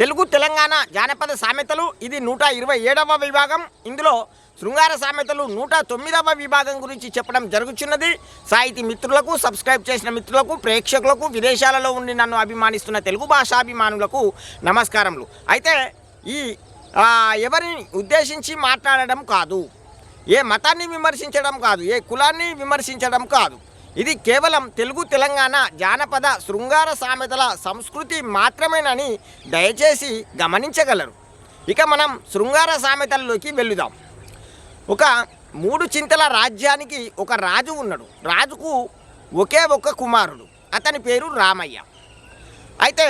తెలుగు తెలంగాణ జానపద సామెతలు. ఇది నూట ఇరవై ఏడవ విభాగం. ఇందులో శృంగార సామెతలు నూట తొమ్మిదవ విభాగం గురించి చెప్పడం జరుగుతున్నది సాహితీ మిత్రులకు సబ్స్క్రైబ్ చేసిన మిత్రులకు ప్రేక్షకులకు విదేశాలలో ఉండి నన్ను అభిమానిస్తున్న తెలుగు భాషాభిమానులకు నమస్కారములు. అయితే ఈ ఎవరిని ఉద్దేశించి మాట్లాడడం కాదు. ఏ మతాన్ని విమర్శించడం కాదు. ఏ కులాన్ని విమర్శించడం కాదు. ఇది కేవలం తెలుగు తెలంగాణ జానపద శృంగార సామెతల సంస్కృతి మాత్రమేనని దయచేసి గమనించగలరు. ఇక మనం శృంగార సామెతల్లోకి వెళ్ళుదాం. ఒక మూడు చింతల రాజ్యానికి ఒక రాజు ఉన్నాడు. రాజుకు ఒకే ఒక కుమారుడు. అతని పేరు రామయ్య. అయితే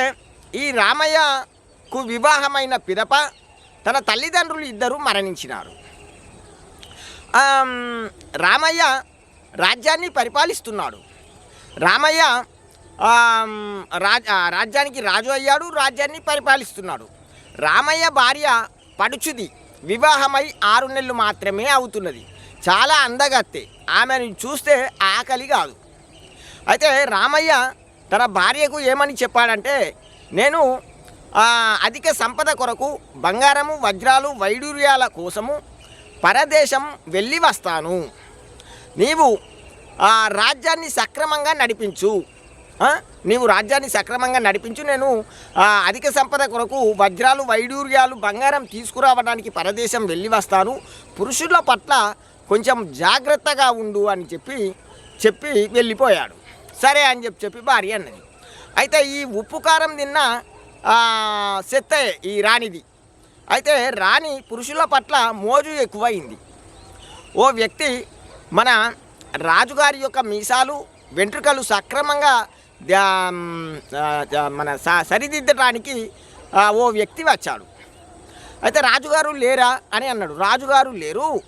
ఈ రామయ్యకు వివాహమైన పిదప తన తల్లిదండ్రులు ఇద్దరు మరణించినారు. రామయ్య రాజ్యాన్ని పరిపాలిస్తున్నాడు. రామయ్య ఆమ్, రాజ్ రాజ్యానికి రాజు అయ్యాడు రాజ్యాన్ని పరిపాలిస్తున్నాడు. రామయ్య భార్య పడుచుది. వివాహమై ఆరు నెలలు మాత్రమే అవుతున్నది. చాలా అందగత్తే. ఆమెను చూస్తే ఆకలి కాదు. అయితే రామయ్య తన భార్యకు ఏమని చెప్పాడంటే నేను అధిక సంపద కొరకు బంగారము వజ్రాలు వైడూర్యాల కోసము పరదేశం వెళ్ళి వస్తాను. నీవు ఆ రాజ్యాన్ని సక్రమంగా నడిపించు. నీవు రాజ్యాన్ని సక్రమంగా నడిపించు. నేను అధిక సంపద కొరకు వజ్రాలు వైడూర్యాలు బంగారం తీసుకురావడానికి పరదేశం వెళ్ళి వస్తాను. పురుషుల పట్ల కొంచెం జాగ్రత్తగా ఉండు అని చెప్పి చెప్పి వెళ్ళిపోయాడు. సరే అని చెప్పి చెప్పి భార్య అన్నది. అయితే ఈ ఉప్పు కారం తిన్న సెత్తే ఈ రాణిది. అయితే రాణి పురుషుల పట్ల మోజు ఎక్కువైంది. ఓ వ్యక్తి మన రాజుగారి యొక్క మీసాలు వెంట్రుకలు సక్రమంగా మన స- సరిదిద్దడానికి ఓ వ్యక్తి వచ్చాడు. అయితే రాజుగారు లేరా అని అన్నాడు. రాజుగారు లేరు.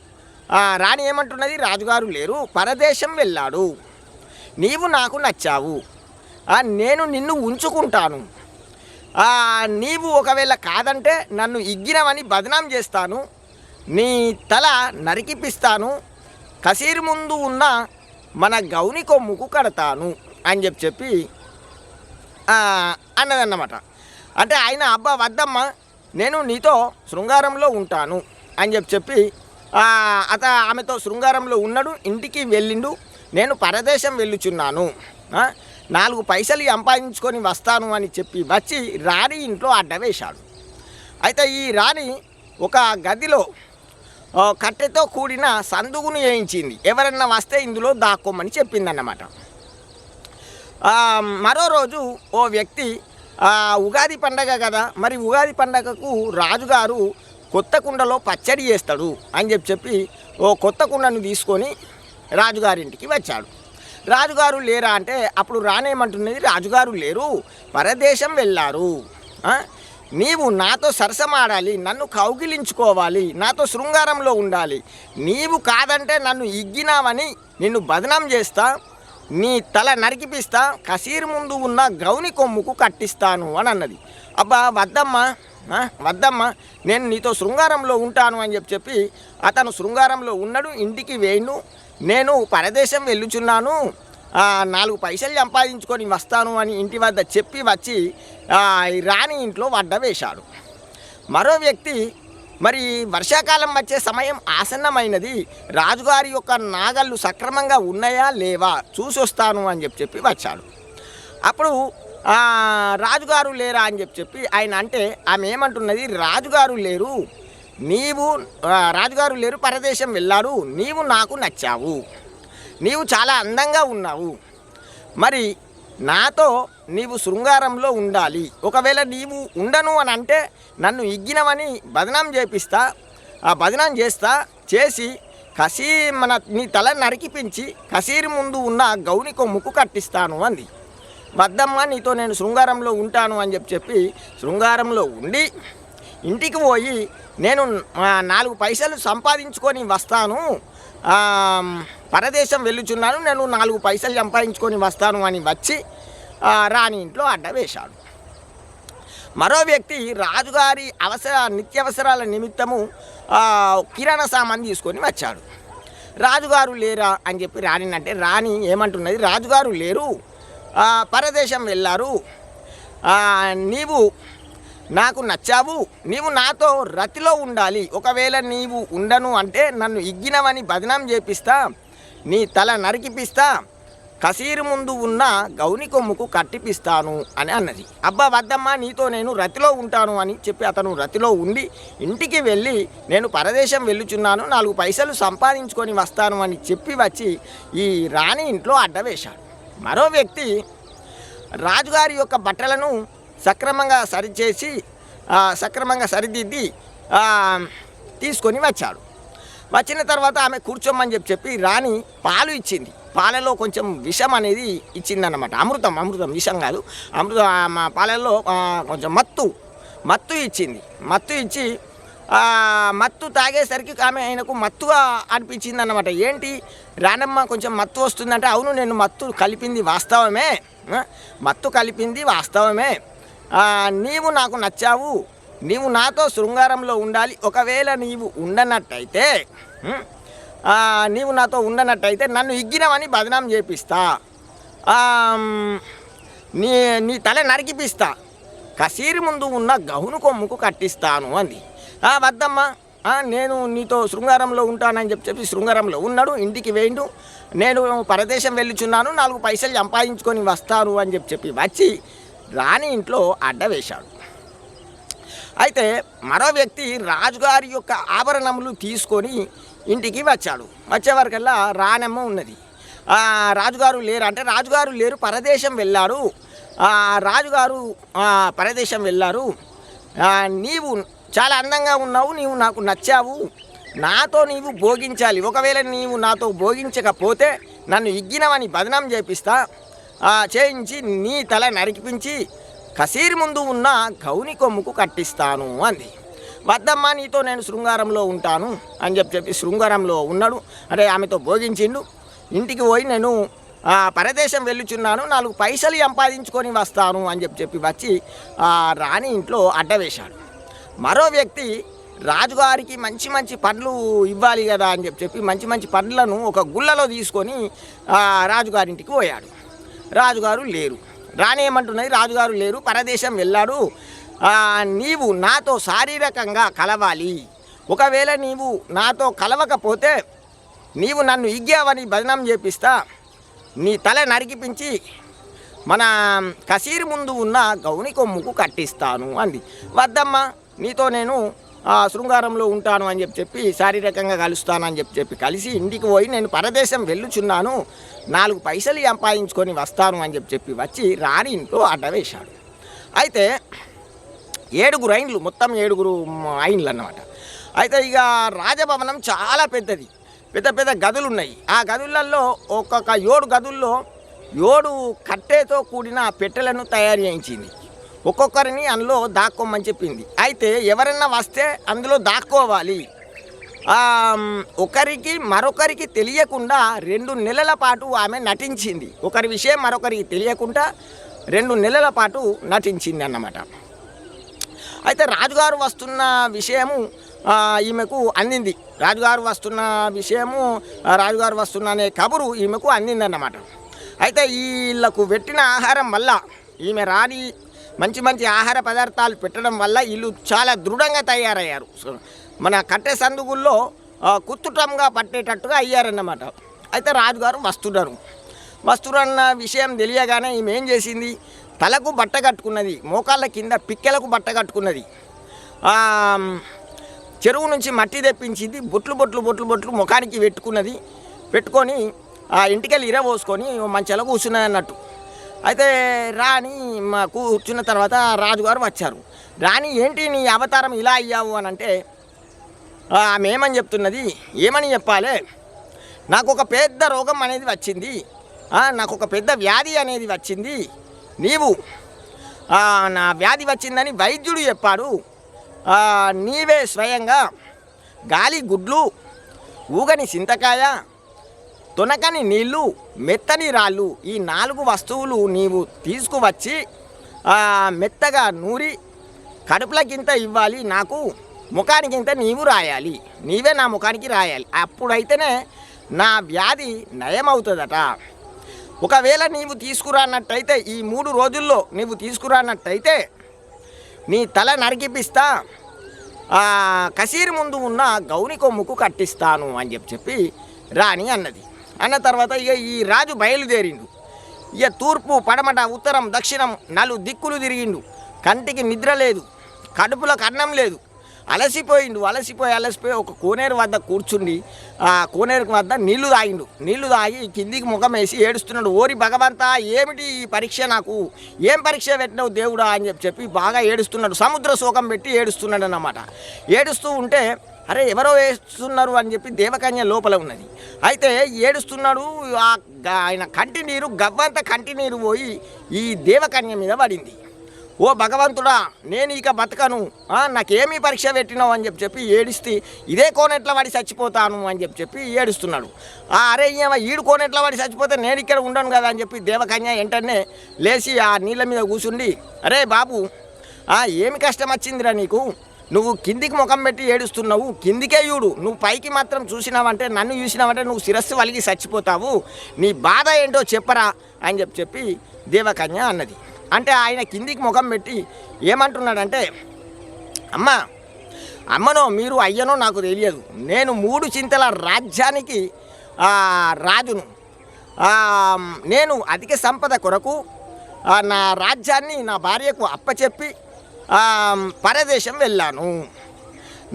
రాణి ఏమంటున్నది? రాజుగారు లేరు. పరదేశం వెళ్ళాడు. నీవు నాకు నచ్చావు. నేను నిన్ను ఉంచుకుంటాను. నీవు ఒకవేళ కాదంటే నన్ను ఇగ్గినవని బదనాం చేస్తాను. నీ తల నరికిపిస్తాను. కసీరు ముందు ఉన్న మన గౌని కొమ్ముకు కడతాను అని చెప్పి చెప్పి అన్నదన్నమాట. అంటే ఆయన అబ్బా వద్దమ్మా నేను నీతో శృంగారంలో ఉంటాను అని చెప్పి చెప్పి అత ఆమెతో శృంగారంలో ఉన్నాడు ఇంటికి వెళ్ళిండు నేను పరదేశం వెళ్ళుచున్నాను నాలుగు పైసలు సంపాదించుకొని వస్తాను అని చెప్పి వచ్చి రాణి ఇంట్లో అడ్డవేశాడు. అయితే ఈ రాణి ఒక గదిలో కట్టెతో కూడిన సందుగును వేయించింది. ఎవరన్నా వస్తే ఇందులో దాక్కోమని చెప్పిందన్నమాట. మరో రోజు ఓ వ్యక్తి ఉగాది పండగ కదా మరి ఉగాది పండగకు రాజుగారు కొత్త కుండలో పచ్చడి చేస్తాడు అని చెప్పి చెప్పి ఓ కొత్త కుండను తీసుకొని రాజుగారింటికి వచ్చాడు. రాజుగారు లేరా అంటే అప్పుడు రానేమంటున్నది రాజుగారు లేరు పరదేశం వెళ్ళారు. నీవు నాతో సరసమాడాలి నన్ను కౌగిలించుకోవాలి నాతో శృంగారంలో ఉండాలి. నీవు కాదంటే నన్ను ఇగ్గినావని నిన్ను బదనాం చేస్తా నీ తల నరికిపిస్తా కసీరు ముందు ఉన్న గౌని కొమ్ముకు కట్టిస్తాను అని అన్నది. అబ్బా వద్దమ్మా వద్దమ్మా నేను నీతో శృంగారంలో ఉంటాను అని చెప్పి చెప్పి అతను శృంగారంలో ఉన్నాడు ఇంటికి వేయను. నేను పరదేశం వెళ్ళుచున్నాను. నాలుగు పైసలు సంపాదించుకొని వస్తాను అని ఇంటి వద్ద చెప్పి వచ్చి రాణి ఇంట్లో వడ్డ వేశాడు. మరో వ్యక్తి మరి వర్షాకాలం వచ్చే సమయం ఆసన్నమైనది రాజుగారి యొక్క నాగళ్ళు సక్రమంగా ఉన్నాయా లేవా చూసొస్తాను అని చెప్పి చెప్పి వచ్చాడు. అప్పుడు రాజుగారు లేరా అని చెప్పి చెప్పి ఆయన అంటే ఆమె ఏమంటున్నది రాజుగారు లేరు నీవు రాజుగారు లేరు పరదేశం వెళ్ళారు నీవు నాకు నచ్చావు. నీవు చాలా అందంగా ఉన్నావు. మరి నాతో నీవు శృంగారంలో ఉండాలి. ఒకవేళ నీవు ఉండను అని అంటే నన్ను ఇగ్గినవని బదనాం చేపిస్తా ఆ బదనాం చేస్తా చేసి కసీ మన నీ తల నరికిపించి కసీరు ముందు ఉన్న గౌని కొమ్ముకు కట్టిస్తాను అంది. వద్దమ్మ నీతో నేను శృంగారంలో ఉంటాను అని చెప్పి చెప్పి శృంగారంలో ఉండి ఇంటికి పోయి నేను నాలుగు పైసలు సంపాదించుకొని వస్తాను. పరదేశం వెళ్ళుచున్నాను నేను నాలుగు పైసలు సంపాదించుకొని వస్తాను అని వచ్చి రాణి ఇంట్లో అడ్డ వేశాడు. మరో వ్యక్తి రాజుగారి అవసర నిత్యవసరాల నిమిత్తము కిరాణా సామాన్ తీసుకొని వచ్చాడు. రాజుగారు లేరా అని చెప్పి రాణినంటే రాణి ఏమంటున్నది? రాజుగారు లేరు పరదేశం వెళ్ళారు. నీవు నాకు నచ్చావు నీవు నాతో రతిలో ఉండాలి. ఒకవేళ నీవు ఉండను అంటే నన్ను ఇగ్గినవని బదనాం చేపిస్తా. నీ తల నరికిపిస్తా కసీరు ముందు ఉన్న గౌని కొమ్ముకు కట్టిపిస్తాను అని అన్నది. అబ్బా వద్దమ్మా నీతో నేను రతిలో ఉంటాను అని చెప్పి అతను రతిలో ఉండి ఇంటికి వెళ్ళి నేను పరదేశం వెళ్ళుచున్నాను నాలుగు పైసలు సంపాదించుకొని వస్తాను అని చెప్పి వచ్చి ఈ రాణి ఇంట్లో అడ్డవేశాడు. మరో వ్యక్తి రాజుగారి యొక్క బట్టలను సక్రమంగా సరిచేసి సక్రమంగా సరిదిద్ది తీసుకొని వచ్చాడు. వచ్చిన తర్వాత ఆమె కూర్చోమని చెప్పి చెప్పి రాణి పాలు ఇచ్చింది. పాలలో కొంచెం విషం అనేది ఇచ్చిందన్నమాట. అమృతం అమృతం విషం కాదు. అమృతం మా పాలల్లో కొంచెం మత్తు మత్తు ఇచ్చింది. మత్తు ఇచ్చి మత్తు తాగేసరికి ఆమె ఆయనకు మత్తుగా అనిపించింది అన్నమాట ఏంటి? రానమ్మ కొంచెం మత్తు వస్తుందంటే అవును నేను మత్తు కలిపింది వాస్తవమే. మత్తు కలిపింది వాస్తవమే. నీవు నాకు నచ్చావు. నీవు నాతో శృంగారంలో ఉండాలి. ఒకవేళ నీవు ఉండనట్టయితే నీవు నాతో ఉండనట్టయితే నన్ను ఇగ్గినవని బదనాం చేపిస్తా. నీ నీ తల నరికిపిస్తా. కసీరి ముందు ఉన్న గహును కొమ్ముకు కట్టిస్తాను అంది. వద్దమ్మా. నేను నీతో శృంగారంలో ఉంటానని చెప్పి చెప్పి శృంగారంలో ఉన్నాడు. ఇంటికి వేయండు. నేను పరదేశం వెళ్ళుచున్నాను. నాలుగు పైసలు సంపాదించుకొని వస్తాను అని చెప్పి చెప్పి వచ్చి రాణి ఇంట్లో అడ్డ వేశాడు. అయితే మరో వ్యక్తి రాజుగారి యొక్క ఆభరణములు తీసుకొని ఇంటికి వచ్చాడు. వచ్చేవరకల్లా రానమ్మ ఉన్నది. రాజుగారు లేరు. అంటే రాజుగారు లేరు పరదేశం వెళ్ళారు. రాజుగారు పరదేశం వెళ్ళారు. నీవు చాలా అందంగా ఉన్నావు నీవు నాకు నచ్చావు. నాతో నీవు భోగించాలి. ఒకవేళ నీవు నాతో భోగించకపోతే నన్ను ఇగ్గినవని బదనాం చేపిస్తా. చేయించి నీ తల నరికిపించి కసీరి ముందు ఉన్న గౌని కొమ్ముకు కట్టిస్తాను అంది. వద్దమ్మా నీతో నేను శృంగారంలో ఉంటాను అని చెప్పి చెప్పి శృంగారంలో ఉన్నాడు. అంటే ఆమెతో భోగించిండు. ఇంటికి పోయి నేను పరదేశం వెళ్ళుచున్నాను. నాలుగు పైసలు సంపాదించుకొని వస్తాను అని చెప్పి చెప్పి వచ్చి రాణి ఇంట్లో అడ్డవేశాడు మరో వ్యక్తి రాజుగారికి మంచి మంచి పండ్లు ఇవ్వాలి కదా అని చెప్పి చెప్పి మంచి మంచి పండ్లను ఒక గుళ్ళలో తీసుకొని రాజుగారింటికి పోయాడు. రాజుగారు లేరు. రాణి రాజుగారు లేరు పరదేశం వెళ్ళాడు. నీవు నాతో శారీరకంగా కలవాలి. ఒకవేళ నీవు నాతో కలవకపోతే నీవు నన్ను ఇగ్గావని భజనం చేపిస్తా. నీ తల నరికిపించి మన కసీరు ముందు ఉన్న గౌని కొమ్ముకు కట్టిస్తాను అంది. వద్దమ్మా నీతో నేను శృంగారంలో ఉంటాను అని చెప్పి చెప్పి శారీరకంగా కలుస్తాను అని చెప్పి చెప్పి కలిసి ఇంటికి పోయి నేను పరదేశం వెళ్ళుచున్నాను. నాలుగు పైసలు సంపాదించుకొని వస్తాను అని చెప్పి చెప్పి వచ్చి రాణి ఇంట్లో అడ్డవేశాడు అయితే ఏడుగురు ఐన్లు మొత్తం ఏడుగురు ఐన్లు అన్నమాట. అయితే ఇక రాజభవనం చాలా పెద్దది. పెద్ద పెద్ద గదులు ఉన్నాయి ఆ గదులలో ఒక్కొక్క ఏడు గదుల్లో ఏడు కట్టెతో కూడిన పెట్టెలను తయారు చేయించింది. ఒక్కొక్కరిని అందులో దాక్కోమని చెప్పింది. అయితే ఎవరైనా వస్తే అందులో దాక్కోవాలి. ఒకరికి మరొకరికి తెలియకుండా రెండు నెలల పాటు ఆమె నటించింది. ఒకరి విషయం మరొకరికి తెలియకుండా రెండు నెలల పాటు నటించింది అన్నమాట. అయితే రాజుగారు వస్తున్న విషయము ఈమెకు అందింది. రాజుగారు వస్తున్న విషయము రాజుగారు వస్తున్న అనే కబురు ఈమెకు అందిందన్నమాట. అయితే వీళ్ళకు పెట్టిన ఆహారం వల్ల ఈమె రాని మంచి మంచి ఆహార పదార్థాలు పెట్టడం వల్ల వీళ్ళు చాలా దృఢంగా తయారయ్యారు. మన కట్టె సందుగుల్లో కుత్తుటంగా పట్టేటట్టుగా అయ్యారన్నమాట. అయితే రాజుగారు వస్తున్నారు. వస్తురన్న విషయం తెలియగానే ఈమె ఏం చేసింది? తలకు బట్ట కట్టుకున్నది మోకాళ్ళ కింద పిక్కెలకు బట్ట కట్టుకున్నది. చెరువు నుంచి మట్టి తెప్పించింది బొట్లు బొట్లు బొట్లు బొట్లు ముఖానికి పెట్టుకున్నది. పెట్టుకొని ఆ ఇంటికెళ్ళి ఇరవోసుకొని మంచిగా కూర్చున్నది అన్నట్టు. అయితే రాణి మా కూర్చున్న తర్వాత రాజుగారు వచ్చారు. రాణి ఏంటి నీ అవతారం ఇలా అయ్యావు? అని అంటే ఆమె ఏమని చెప్తున్నది ఏమని చెప్పాలి? నాకు ఒక పెద్ద రోగం అనేది వచ్చింది. నాకు ఒక పెద్ద వ్యాధి అనేది వచ్చింది. నీవు నా వ్యాధి వచ్చిందని వైద్యుడు చెప్పాడు. నీవే స్వయంగా గాలి గుడ్లు ఊగని చింతకాయ తొనకని నీళ్ళు మెత్తని రాళ్ళు ఈ నాలుగు వస్తువులు నీవు తీసుకువచ్చి మెత్తగా నూరి కడుపులకింత ఇవ్వాలి. నాకు ముఖానికింత నీవు రాయాలి. నీవే నా ముఖానికి రాయాలి. అప్పుడైతేనే నా వ్యాధి నయమవుతుందట. ఒకవేళ నీవు తీసుకురానట్టయితే ఈ మూడు రోజుల్లో నీవు తీసుకురానట్టయితే నీ తల నరికిపిస్తా ఆ, కసీరు ముందు ఉన్న గౌని కొమ్ముకు కట్టిస్తాను అని చెప్పి చెప్పి రాణి అన్నది. అన్న తర్వాత ఇక ఈ రాజు బయలుదేరిండు. ఇక తూర్పు పడమట ఉత్తరం దక్షిణం నలు దిక్కులు తిరిగిండు. కంటికి నిద్ర లేదు కడుపులకు అన్నం లేదు. అలసిపోయిండు అలసిపోయి అలసిపోయి ఒక కోనేరు వద్ద కూర్చుండి ఆ కోనేరు వద్ద నీళ్ళు తాగిండు. నీళ్ళు తాగి కిందికి ముఖం వేసి ఏడుస్తున్నాడు ఓరి భగవంతా ఏమిటి ఈ పరీక్ష నాకు? ఏం పరీక్ష పెట్టినావు దేవుడా? అని చెప్పి చెప్పి బాగా ఏడుస్తున్నాడు. సముద్ర శోకం పెట్టి ఏడుస్తున్నాడు అన్నమాట ఏడుస్తూ ఉంటే అరే ఎవరో వేస్తున్నారు అని చెప్పి దేవకన్య లోపల ఉన్నది. అయితే ఏడుస్తున్నాడు ఆయన కంటి నీరు గవ్వంత కంటి నీరు పోయి ఈ దేవకన్య మీద పడింది. ఓ భగవంతుడా నేను ఇక బతకను. నాకేమీ పరీక్ష పెట్టినావు అని చెప్పి చెప్పి ఏడిస్తే ఇదే కోనెట్ల వాడి చచ్చిపోతాను అని చెప్పి చెప్పి ఏడుస్తున్నాడు. ఆ, అరే ఏమ ఈడు కోనెట్ల వాడి చచ్చిపోతే నేను ఇక్కడ ఉండను కదా అని చెప్పి దేవకన్య వెంటనే లేచి ఆ నీళ్ళ మీద కూర్చుండి అరే బాబు ఏమి కష్టం వచ్చిందిరా నీకు? నువ్వు కిందికి ముఖం పెట్టి ఏడుస్తున్నావు కిందికే చూడు నువ్వు పైకి మాత్రం చూసినావంటే నన్ను చూసినావంటే నువ్వు శిరస్సు వలిగి చచ్చిపోతావు. నీ బాధ ఏంటో చెప్పరా అని చెప్పి చెప్పి దేవకన్య అన్నది. అంటే ఆయన కిందికి ముఖం పెట్టి ఏమంటున్నాడంటే అమ్మ అమ్మనో మీరు అయ్యనో నాకు తెలియదు. నేను మూడు చింతల రాజ్యానికి రాజును. నేను అధిక సంపద కొరకు నా రాజ్యాన్ని నా భార్యకు అప్పచెప్పి పరదేశం వెళ్ళాను.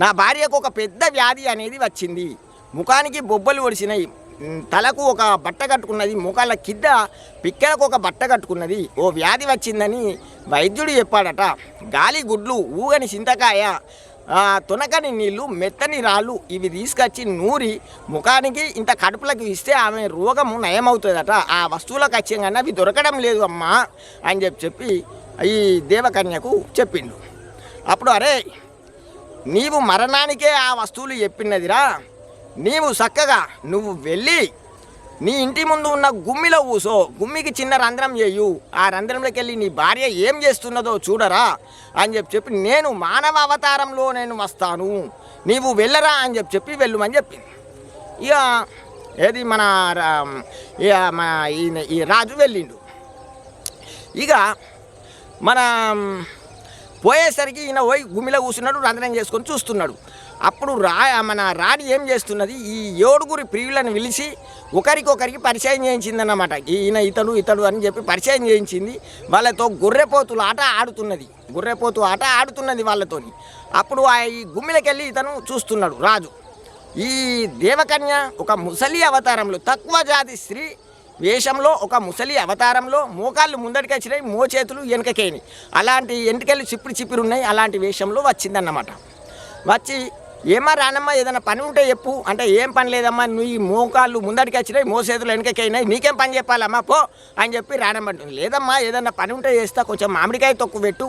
నా భార్యకు ఒక పెద్ద వ్యాధి అనేది వచ్చింది. ముఖానికి బొబ్బలు ఒడిసినాయి. తలకు ఒక బట్ట కట్టుకున్నది. ముఖాల కింద పిక్కలకు ఒక బట్ట కట్టుకున్నది. ఓ వ్యాధి వచ్చిందని వైద్యుడు చెప్పాడట. గాలి గుడ్లు ఊగని చింతకాయ తునకని తొనకని నీళ్ళు మెత్తని రాళ్ళు ఇవి తీసుకొచ్చి నూరి ముఖానికి ఇంత కడుపులకు ఇస్తే ఆమె రోగము నయమవుతుందట. ఆ వస్తువులకు వచ్చేగానే అవి దొరకడం లేదు అమ్మా అని చెప్పి చెప్పి ఈ దేవకన్యకు చెప్పిండు. అప్పుడు అరే నీవు మరణానికే ఆ వస్తువులు చెప్పినదిరా. నీవు చక్కగా నువ్వు వెళ్ళి నీ ఇంటి ముందు ఉన్న గుమ్మిలో కూసో గుమ్మికి చిన్న రంధ్రం చేయు. ఆ రంధ్రంలోకి వెళ్ళి నీ భార్య ఏం చేస్తున్నదో చూడరా అని చెప్పి చెప్పి నేను మానవ అవతారంలో నేను వస్తాను. నీవు వెళ్ళరా అని చెప్పి చెప్పి వెళ్ళుమని చెప్పింది. ఇక ఏది మన రా- ఈయన ఈ రాజు వెళ్ళిండు. ఇక మన పోయేసరికి ఈయన పోయి గుమ్మిలో కూర్చున్నాడు రంధ్రం చేసుకొని చూస్తున్నాడు. అప్పుడు రా మన రాణి ఏం చేస్తున్నది? ఈ ఏడుగురి ప్రియులను పిలిచి ఒకరికొకరికి పరిచయం చేయించిందన్నమాట. ఈయన ఇతడు ఇతడు అని చెప్పి పరిచయం చేయించింది. వాళ్ళతో గొర్రెపోతుల ఆట ఆడుతున్నది. గొర్రెపోతు ఆట ఆడుతున్నది వాళ్ళతోని. అప్పుడు ఆ ఈ గుమ్మిలకెళ్ళి ఇతను చూస్తున్నాడు రాజు. ఈ దేవకన్య ఒక ముసలి అవతారంలో తక్కువ జాతి స్త్రీ వేషంలో ఒక ముసలి అవతారంలో మోకాళ్ళు ముందడికి వచ్చినాయి మోచేతులు వెనుకకేని. అలాంటి ఎంటికలు చిప్పుడు చిప్పుడు ఉన్నాయి అలాంటి వేషంలో వచ్చిందన్నమాట. వచ్చి ఏమా రానమ్మా ఏదైనా పని ఉంటే చెప్పు. అంటే ఏం పని లేదమ్మా నువ్వు ఈ మోకాళ్ళు ముందడికి వచ్చినాయి మోసేతులు వెనకకైనాయి నీకేం పని చెప్పాలమ్మా పో అని చెప్పి రానమ్మంటుంది లేదమ్మా ఏదైనా పని ఉంటే చేస్తా కొంచెం మామిడికాయ తొక్కు పెట్టు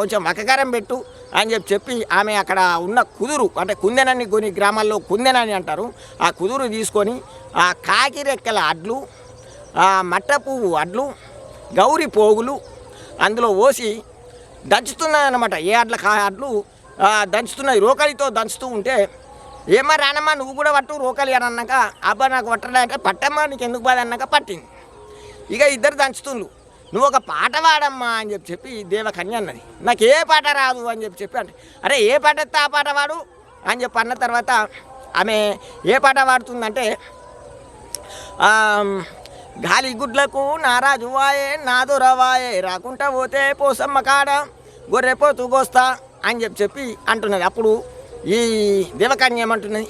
కొంచెం వక్కకారం పెట్టు అని చెప్పి చెప్పి ఆమె అక్కడ ఉన్న కుదురు అంటే కుందెనని కొన్ని గ్రామాల్లో కుందెనని అంటారు ఆ కుదురు తీసుకొని ఆ కాకి రెక్కల అడ్లు మట్ట పువ్వు అడ్లు గౌరి పోగులు అందులో పోసి దంచుతున్నాయన్నమాట. ఏ అడ్ల కా అడ్లు? దంచుతున్నాయి. రోకలితో దంచుతూ ఉంటే ఏమా రానమ్మా నువ్వు కూడా పట్టు రోకలి అని అన్నాక అబ్బా నాకు పట్టడానికి పట్టమ్మా నీకు ఎందుకు బాధ? అన్నాక పట్టింది. ఇక ఇద్దరు దంచుతుండ్రు. నువ్వు ఒక పాట పాడమ్మా అని చెప్పి చెప్పి దేవకన్య అన్నది. నాకు ఏ పాట రాదు అని చెప్పి చెప్పి అంటే అరే ఏ పాట ఆ పాట పాడు అని చెప్పి అన్న తర్వాత ఆమె ఏ పాట పాడుతుందంటే గాలిగుడ్లకు గాలి గుడ్లకు నారాజు నాదురవాయే రాకుంటా పోతే పోసమ్మ కాడ గొర్రెపోతు గోస్తా అని చెప్పి చెప్పి అంటున్నది. అప్పుడు ఈ దేవకన్య ఏమంటున్నది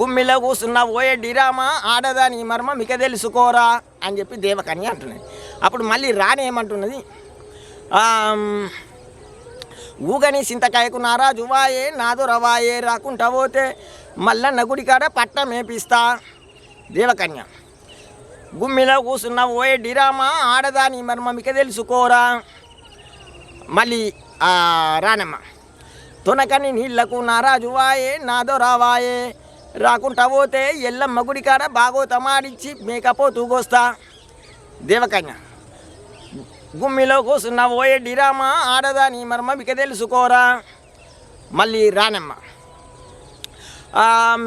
గుమ్మిలో కూసున్న ఓయే డిరామా ఆడదాని మర్మ మిక తెలుసుకోరా అని చెప్పి దేవకన్య అంటున్నది. అప్పుడు మళ్ళీ రాణి ఏమంటున్నది? ఊగని సింతకాయకు నారాజువాయే నాదురవాయే రవాయే రాకుంటా పోతే మల్లన్న గుడి కాడ పట్ట మేపిస్తా దేవకన్య. గుమ్మిలో కూసున్న ఓయే డిరామా ఆడదాని మర్మమిక తెలుసుకోరా? మళ్ళీ రానమ్మ. తొనకని నీళ్ళకు నారాజు వాయే నాదో రావాయే. రాకుంటా పోతే ఎల్లమ్మ గుడి కాడ బాగోతమాడిచ్చి మేకపోతూ కోస్తా దేవకన్య గుమ్మిలో కూసున్న ఓయే డిరామా ఆడదాని మర్మమిక తెలుసుకోరా? మళ్ళీ రానమ్మ.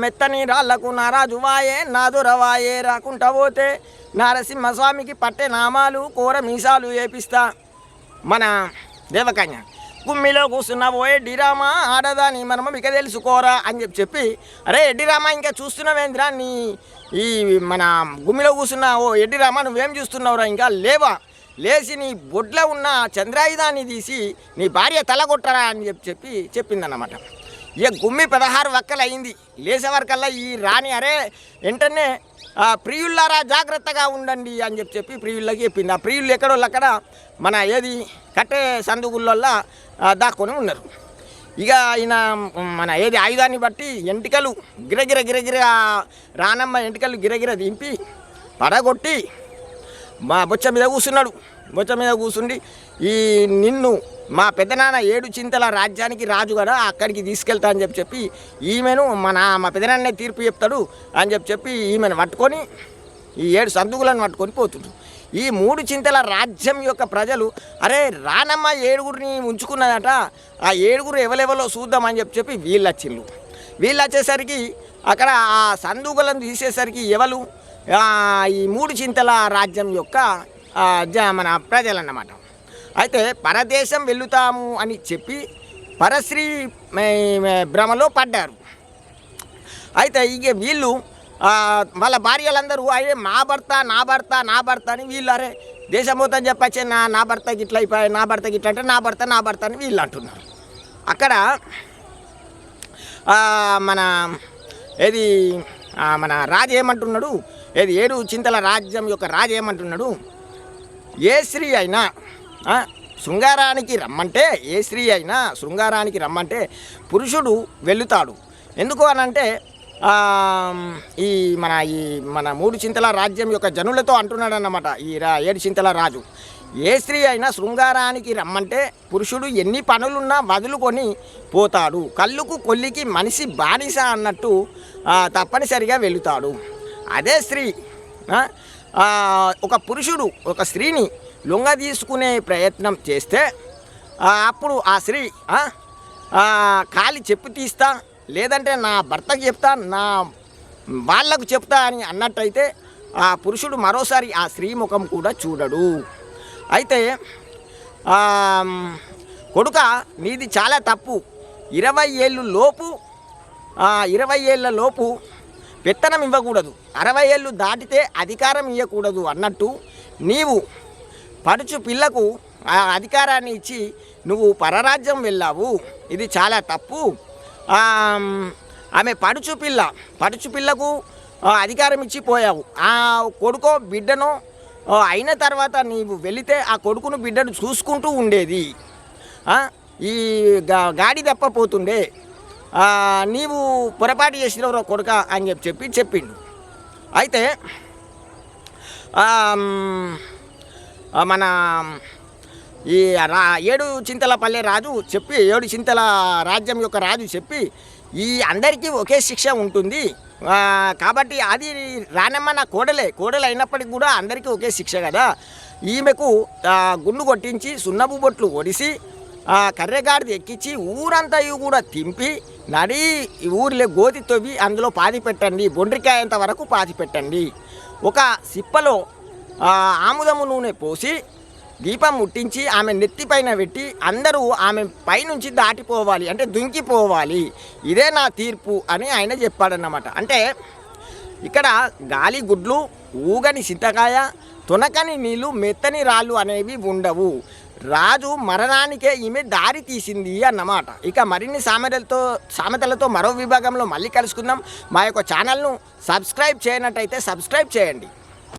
మెత్తని రాళ్ళకు నారాజు వాయే నాదురవాయే రాకుంటా పోతే నారసింహస్వామికి పట్టే నామాలు కూర మీసాలు వేపిస్తా మన దేవకన్య కుమ్మిలో కూర్చున్న ఓ ఎడ్డిరామా ఆడదాని మనము ఇక తెలుసుకోరా అని చెప్పి చెప్పి అరే ఎడ్డిరామా ఇంకా చూస్తున్నావేంద్రా నీ ఈ మన గుమ్మిలో కూర్చున్న ఓ ఎడ్డిరామా నువ్వేం చూస్తున్నావురా? ఇంకా లేవా? లేచి నీ బొడ్లో ఉన్న చంద్రాయుధాన్ని తీసి నీ భార్య తల కొట్టరా అని చెప్పి చెప్పి చెప్పిందన్నమాట. ఇక గుమ్మి పదహారు వక్కలు అయింది లేచే వరకల్లా ఈ రాణి అరే వెంటనే ఆ, ప్రియుల్లారా జాగ్రత్తగా ఉండండి అని చెప్పి చెప్పి ప్రియుళ్ళకి చెప్పింది. ఆ ప్రియులు ఎక్కడో అక్కడ మన ఏది కట్టే సందుగుళ్ళల్లో దాక్కొని ఉన్నారు. ఇక ఆయన మన ఏది ఆయుధాన్ని బట్టి ఎంటికలు గిరగిర గిరగిర రానమ్మ ఎంటికలు గిరగిర దింపి పడగొట్టి మా బొచ్చ మీద కూర్చున్నాడు బొచ్చ మీద కూర్చుండి ఈ నిన్ను మా పెద్దనాన్న ఏడు చింతల రాజ్యానికి రాజు కదా అక్కడికి తీసుకెళ్తా అని చెప్పి చెప్పి ఈమెను మన మా పెద్దనాన్నే తీర్పు చెప్తాడు అని చెప్పి చెప్పి ఈమెను పట్టుకొని ఈ ఏడు సందుకులను పట్టుకొని పోతుండ్రు. ఈ మూడు చింతల రాజ్యం యొక్క ప్రజలు అరే రానమ్మ ఏడుగురిని ఉంచుకున్నదట ఆ ఏడుగురు ఎవలెవలో చూద్దామని చెప్పి చెప్పి వీళ్ళు వచ్చిండు వీళ్ళు వచ్చేసరికి అక్కడ ఆ సందుకులను తీసేసరికి ఎవలు? ఈ మూడు చింతల రాజ్యం యొక్క జ- మన ప్రజలన్నమాట. అయితే పరదేశం వెళుతాము అని చెప్పి పరశ్రీ భ్రమలో పడ్డారు. అయితే ఇక వీళ్ళు వాళ్ళ భార్యలందరూ అయ్యే మా భర్త నా భర్త నా భర్త అని వీళ్ళు అరే దేశం మొత్తం చెప్పచ్చే నా నా భర్త గిట్ల అయిపోయి నా భర్త గిట్ల అంటే నా భర్త నా భర్త అని వీళ్ళు అంటున్నారు. అక్కడ మన ఏది మన రాజు ఏమంటున్నాడు? ఏది ఏడు చింతల రాజ్యం యొక్క రాజు ఏమంటున్నాడు? ఏ స్త్రీ అయినా శృంగారానికి రమ్మంటే ఏ స్త్రీ అయినా శృంగారానికి రమ్మంటే పురుషుడు వెళుతాడు. ఎందుకు అనంటే ఈ మన ఈ మన మూడు చింతల రాజ్యం యొక్క జనులతో అంటున్నాడు అన్నమాట ఈ రా ఏడు చింతల రాజు. ఏ స్త్రీ అయినా శృంగారానికి రమ్మంటే పురుషుడు ఎన్ని పనులున్నా వదులుకొని పోతాడు. కళ్ళుకు కొల్లికి మనిషి బానిస అన్నట్టు తప్పనిసరిగా వెళుతాడు. అదే స్త్రీ ఒక పురుషుడు ఒక స్త్రీని లొంగ తీసుకునే ప్రయత్నం చేస్తే అప్పుడు ఆ స్త్రీ కాలి చెప్పు తీస్తా లేదంటే నా భర్తకు చెప్తా నా వాళ్ళకు చెప్తా అని అన్నట్టయితే ఆ పురుషుడు మరోసారి ఆ స్త్రీ ముఖం కూడా చూడడు. అయితే కొడుక నీది చాలా తప్పు. ఇరవై ఏళ్ళు లోపు ఇరవై ఏళ్ళ లోపు పెత్తనం ఇవ్వకూడదు. అరవై ఏళ్ళు దాటితే అధికారం ఇవ్వకూడదు అన్నట్టు నీవు పడుచు పిల్లకు ఆ అధికారాన్ని ఇచ్చి నువ్వు పరరాజ్యం వెళ్ళావు. ఇది చాలా తప్పు. ఆమె పడుచు పిల్ల పడుచు పిల్లకు అధికారం ఇచ్చి పోయావు. ఆ కొడుకో బిడ్డను అయిన తర్వాత నీవు వెళితే ఆ కొడుకును బిడ్డను చూసుకుంటూ ఉండేది. ఈ గా గాడి తప్పపోతుండే నీవు పొరపాటు చేసినవరో కొడుక అని చెప్పి చెప్పి చెప్పిండు. అయితే మన ఈ రా ఏడు చింతల పల్లె రాజు చెప్పి ఏడు చింతల రాజ్యం యొక్క రాజు చెప్పి ఈ అందరికీ ఒకే శిక్ష ఉంటుంది. కాబట్టి అది రానమ్మ నా కోడలే. కోడలు అయినప్పటికీ కూడా అందరికీ ఒకే శిక్ష కదా. ఈమెకు గుండు కొట్టించి సున్నపు బొట్లు ఒడిసి కర్రెగాడిది ఎక్కించి ఊరంతా కూడా తింపి నడి ఊరిలో గోతి తవ్వి అందులో పాతి పెట్టండి. బొండ్రికాయంత వరకు పాతి పెట్టండి. ఒక సిప్పలో ఆముదము నూనె పోసి దీపం ముట్టించి ఆమె నెత్తిపైన పెట్టి అందరూ ఆమె పైనుంచి దాటిపోవాలి అంటే దుంకిపోవాలి. ఇదే నా తీర్పు అని ఆయన చెప్పాడన్నమాట. అంటే ఇక్కడ గాలి గుడ్లు ఊగని సింతకాయ తునకని నీళ్ళు మెత్తని రాళ్ళు అనేవి ఉండవు. రాజు మరణానికే ఈమె దారి తీసింది అన్నమాట. ఇక మరిన్ని సామెతలతో సామెతలతో మరో విభాగంలో మళ్ళీ కలుసుకుందాం. మా యొక్క ఛానల్ను సబ్స్క్రైబ్ చేయనట్టయితే సబ్స్క్రైబ్ చేయండి.